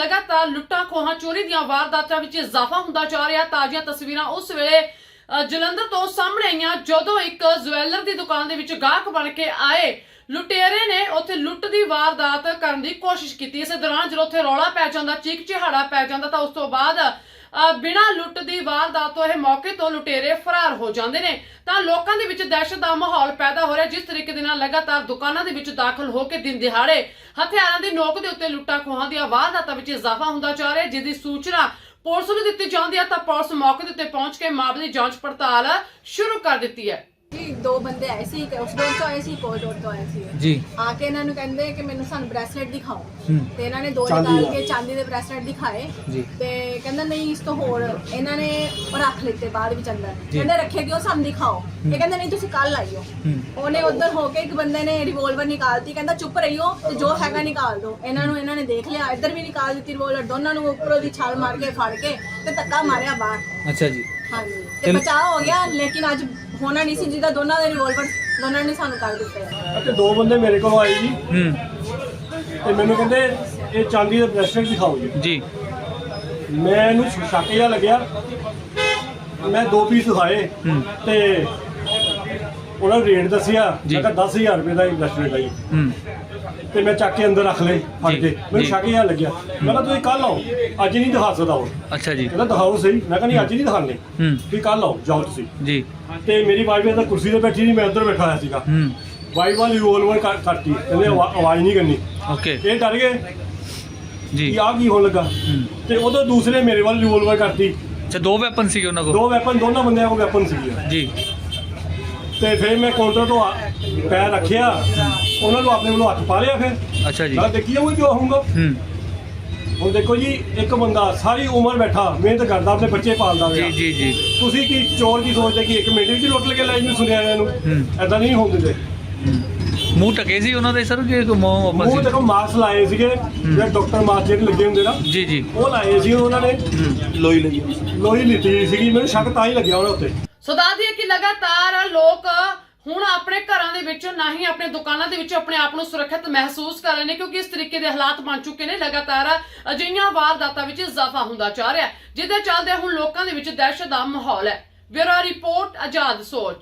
ਲਗਾਤਾਰ ਲੁੱਟਾਂ ਖੋਹਾਂ, ਚੋਰੀ ਦੀਆਂ ਵਾਰਦਾਤਾਂ ਵਿੱਚ ਇਜ਼ਾਫਾ ਹੁੰਦਾ ਜਾ ਰਿਹਾ। ਤਾਜ਼ੀਆਂ ਤਸਵੀਰਾਂ ਉਸ ਵੇਲੇ ਜਲੰਧਰ ਤੋਂ ਸਾਹਮਣੇ ਆਈਆਂ, ਜਦੋਂ ਇੱਕ ਜਵੈਲਰ ਦੀ ਦੁਕਾਨ ਦੇ ਵਿੱਚ ਗਾਹਕ ਬਣ ਕੇ ਆਏ। ਲੁਟੇਰੇ ਨੇ ਉੱਥੇ ਲੁੱਟ ਦੀ ਵਾਰਦਾਤ ਕਰਨ ਦੀ ਕੋਸ਼ਿਸ਼ ਕੀਤੀ। ਇਸੇ ਦੌਰਾਨ ਜਦੋਂ ਉੱਥੇ ਰੌਲਾ ਪੈ ਜਾਂਦਾ ਚੀਕ ਚਿਹਾੜਾ ਪੈ ਜਾਂਦਾ, ਤਾਂ ਉਸ ਤੋਂ ਬਾਅਦ ਬਿਨਾਂ ਲੁੱਟ ਦੀ ਵਾਰਦਾਤ ਤੋਂ ਇਹ ਮੌਕੇ ਤੋਂ ਲੁਟੇਰੇ ਫਰਾਰ ਹੋ ਜਾਂਦੇ ਨੇ। ਤਾਂ ਲੋਕਾਂ ਦੇ ਵਿੱਚ ਦਹਿਸ਼ਤ ਦਾ ਮਾਹੌਲ ਪੈਦਾ ਹੋ ਰਿਹਾ। ਜਿਸ ਤਰੀਕੇ ਦੇ ਨਾਲ ਲਗਾਤਾਰ ਦੁਕਾਨਾਂ ਦੇ ਵਿੱਚ ਦਾਖਲ ਹੋ ਕੇ ਦਿਨ ਦਿਹਾੜੇ ਹਥਿਆਰਾਂ ਦੀ ਨੋਕ ਦੇ ਉੱਤੇ ਲੁੱਟਾਂ ਖੋਹਾਂ ਦੀਆਂ ਵਾਰਦਾਤਾਂ ਵਿੱਚ ਇਜ਼ਾਫਾ ਹੁੰਦਾ ਜਾ ਰਿਹਾ। ਹੈ ਜਿਸ ਦੀ ਸੂਚਨਾ ਪੁਲਿਸ ਨੂੰ ਦਿੱਤੀ ਜਾਂਦੀ ਹੈ, ਤਾਂ ਪੁਲਿਸ ਮੌਕੇ ਦੇ ਉੱਤੇ ਪਹੁੰਚ ਕੇ ਮਾਮਲੇ ਦੀ ਜਾਂਚ ਪੜਤਾਲ ਸ਼ੁਰੂ ਕਰ ਦਿੱਤੀ ਹੈ। ਜੀ ਦੋ ਬੰਦੇ ਆਏ ਸੀ ਇੱਕ ਉਸ ਤੋਂ ਆਏ ਸੀ ਹੋਰ ਰੋਡ ਤੋਂ ਆਏ ਸੀ। ਜੀ। ਆ ਕੇ ਇਹਨਾਂ ਨੂੰ ਕਹਿੰਦੇ ਕਿ ਮੈਨੂੰ ਸਾਨੂੰ ਬ੍ਰੈਸਲੇਟ ਦਿਖਾਓ। ਹੂੰ। ਤੇ ਇਹਨਾਂ ਨੇ ਦੋ ਚਾਂਦੀ ਨਿਕਾਲ। ਕੇ ਚਾਂਦੀ ਦੇ ਬ੍ਰੈਸਲੇਟ ਦਿਖਾਏ। ਜੀ। ਤੇ ਕਹਿੰਦਾ ਨਹੀਂ ਇਸ ਤੋਂ ਹੋਰ ਇਹਨਾਂ ਨੇ ਰੱਖ ਲਿੱਤੇ ਬਾਅਦ ਵਿੱਚ ਅੰਦਰ। ਜੀ। ਕਹਿੰਦੇ ਰੱਖੇ ਕਿਉਂ ਸਾਨੂੰ ਦਿਖਾਓ। ਇਹ ਕਹਿੰਦੇ ਨਹੀਂ ਤੁਸੀਂ ਕੱਲ ਆਈਓ ਹੂੰ। ਉਹਨੇ ਉੱਧਰ ਹੋ ਕੇ ਇੱਕ ਬੰਦੇ ਨੇ ਰਿਵੋਲਵਰ ਨਿਕਾਲਤੀ। ਕਹਿੰਦਾ ਚੁੱਪ ਰਹੀਓ ਤੇ ਜੋ ਹੈਗਾ ਨਿਕਾਲ ਦਿਓ। ਇਹਨਾਂ ਨੂੰ ਇਹਨਾਂ ਨੇ ਦੇਖ ਲਿਆ। ਇੱਧਰ ਵੀ ਨਿਕਾਲ ਦਿੱਤੀ ਰਿਵੋਲਵਰ ਦੋਨਾਂ ਨੂੰ ਉੱਪਰੋਂ ਦੀ ਛਾਲ ਮਾਰ ਕੇ ਫੜ ਕੇ ਤੇ ਧੱਕਾ ਮਾਰਿਆ ਬਾਹਰ। ਅੱਛਾ ਜੀ। ਹਾਂਜੀ। ਤੇ ਤੇ- ਬਚਾਅ ਹੋ ਗਿਆ ਲੇਕਿਨ ਅੱਜ ਹੋਣਾ ਨਹੀਂ ਸੀ ਜਿਹਦਾ ਦੋਨਾਂ ਦੇ ਰਿਵੋਲਵਰ ਦੋਨਾਂ ਨੇ ਸਾਨੂੰ ਕਰ ਦਿੱਤੇ। ਆ ਦੋ ਬੰਦੇ ਮੇਰੇ ਕੋਲ ਆਏ ਜੀ। ਹੂੰ। ਤੇ ਮੈਨੂੰ ਕਹਿੰਦੇ ਇਹ ਚਾਂਦੀ ਦੇ ਬ੍ਰੈਸਲੇਟ ਦਿਖਾਓ ਜੀ। ਜੀ। ਮੈਂ ਇਹਨੂੰ ਸ਼ੱਕ ਜਿਹਾ ਲੱਗਿਆ। ਮੈਂ ਦੋ ਪੀਸ ਦਿਖਾਏ। ਹੂੰ। ਤੇ ਉਹਨਾਂ ਨੂੰ ਰੇਟ ਦੱਸਿਆ। ਮੈਂ ਕਿਹਾ 10000 ਰੁਪਏ ਦਾ ਬ੍ਰੈਸਲੇਟ ਆ ਜੀ। ਹੂੰ। ਤੇ ਮੈਂ ਚੱਕ ਕੇ ਅੰਦਰ ਰੱਖ ਲਏ ਫੜ ਕੇ। ਮੈਨੂੰ। ਸ਼ੱਕ ਲੱਗਿਆ। ਮੈਂ ਕਿਹਾ ਤੁਸੀਂ ਕੱਲ ਆਓ ਅੱਜ ਨਹੀਂ ਦਿਖਾ ਸਕਦਾ ਉਹ। ਅੱਛਾ ਜੀ। ਕਹਿੰਦਾ ਦਿਖਾਓ ਸਹੀ। ਮੈਂ ਕਿਹਾ ਨਹੀਂ ਅੱਜ ਨਹੀਂ ਦਿਖਾਣੇ ਹੂੰ। ਤੁਸੀਂ ਕੱਲ ਆਓ ਜਾਓ ਤੁਸੀਂ। ਜੀ। ਤੇ ਮੇਰੀ ਵਾਈਫ ਤਾਂ ਕੁਰਸੀ ਤੇ ਬੈਠੀ ਨਹੀਂ ਮੈਂ ਉੱਧਰ ਬੈਠਾ ਹੋਇਆ ਸੀਗਾ। ਹੂੰ। ਵਾਈਫ ਵਾਲੀ ਰਿਵੋਲਵਰ ਕੱਟਤੀ। ਕਹਿੰਦੇ ਆਵਾ- ਆਵਾਜ਼ ਨਹੀਂ ਕਰਨੀ। ਓਕੇ। ਇਹ ਡਰ ਗਏ। ਜੀ। ਆਹ ਕੀ ਹੋਣ ਲੱਗਾ? ਤੇ ਉਦੋਂ ਦੂਸਰੇ ਮੇਰੇ ਵੱਲ ਰਿਵੋਲਵਰ ਕਰਤੀ। ਅੱਛਾ ਦੋ ਵੈਪਨ ਸੀਗੇ ਉਹਨਾਂ ਕੋਲ? ਦੋ ਵੈਪਨ ਦੋਨਾਂ ਬੰਦਿਆਂ ਕੋਲ ਵੈਪਨ ਸੀਗੇ ਜੀ। ਤੇ ਫਿਰ ਮੈਂ ਕਾਊਂਟਰ ਤੋਂ ਆ- ਪੈਰ ਰੱਖਿਆ। ਉਹਨਾਂ ਨੂੰ ਆਪਣੇ ਵੱਲੋਂ ਹੱਥ ਪਾ ਲਿਆ ਫਿਰ। ਅੱਛਾ ਜੀ। ਮੈਂ ਦੇਖੀ ਜਾਊਗੀ ਜੋ ਹੋਊਗਾ। ਹੂੰ। ਹੁਣ ਦੇਖੋ ਜੀ ਇੱਕ ਬੰਦਾ ਸਾਰੀ ਉਮਰ ਬੈਠਾ ਮਿਹਨਤ ਕਰਦਾ ਆਪਣੇ ਬੱਚੇ ਪਾਲਦਾ ਜੀ ਜੀ ਜੀ। ਤੁਸੀਂ ਕੀ ਚੋਰ ਕੀ ਸੋਚਦੇ ਕਿ ਇੱਕ ਮਿੰਟ ਵਿੱਚ ਲੁੱਟ ਕੇ ਲੈ ਜੀ ਸੁਣਿਆ ਇਹਨਾਂ ਨੂੰ? ਹੂੰ। ਐਦਾਂ ਨਹੀਂ ਹੋਣ ਦਿੰਦੇ। ਮੂੰਹ ਟਕੇ ਸੀ ਉਹਨਾਂ ਦੇ ਸਰ ਕਿ ਮੂੰਹ ਓਪਨ ਮੂੰਹ ਸੀ? ਦੇਖੋ ਮਾਸਕ ਲਾਏ ਸੀਗੇ। ਜਿਹੜੇ ਡਾਕਟਰ ਮਾਸਕ ਜਿਹੜੇ ਲੱਗੇ ਹੁੰਦੇ ਨਾ ਜੀ ਜੀ। ਉਹ ਲਾਏ ਸੀ ਉਹਨਾਂ ਨੇ। ਲੋਈ ਲਈ। ਲੋਈ ਲਿੱਤੀ ਸੀਗੀ ਮੈਨੂੰ ਸ਼ੱਕ ਤਾਂ ਹੀ ਲੱਗਿਆ ਉਹਨਾਂ ਉੱਤੇ। ਸੋ ਦੱਸਦੀ ਹੈ ਕਿ ਲਗਾਤਾਰ ਲੋਕ ਹੁਣ ਆਪਣੇ ਘਰਾਂ ਦੇ ਵਿੱਚ ਨਾ ਹੀ ਆਪਣੇ ਦੁਕਾਨਾਂ ਦੇ ਵਿੱਚ ਆਪਣੇ ਆਪ ਨੂੰ ਸੁਰੱਖਿਅਤ ਮਹਿਸੂਸ ਕਰ ਰਹੇ ਨੇ, ਕਿਉਂਕਿ ਇਸ ਤਰੀਕੇ ਦੇ ਹਾਲਾਤ ਬਣ ਚੁੱਕੇ ਨੇ, ਲਗਾਤਾਰ ਅਜਿਹੀਆਂ ਵਾਰਦਾਤਾਂ ਵਿੱਚ ਇਜ਼ਾਫਾ ਹੁੰਦਾ ਜਾ ਰਿਹਾ ਹੈ, ਜਿਹਦੇ ਚੱਲਦੇ ਹੁਣ ਲੋਕਾਂ ਦੇ ਵਿੱਚ ਦਹਿਸ਼ਤ ਦਾ ਮਾਹੌਲ ਹੈ। ਬਿਊਰੋ ਰਿਪੋਰਟ, ਆਜ਼ਾਦ ਸੋਚ।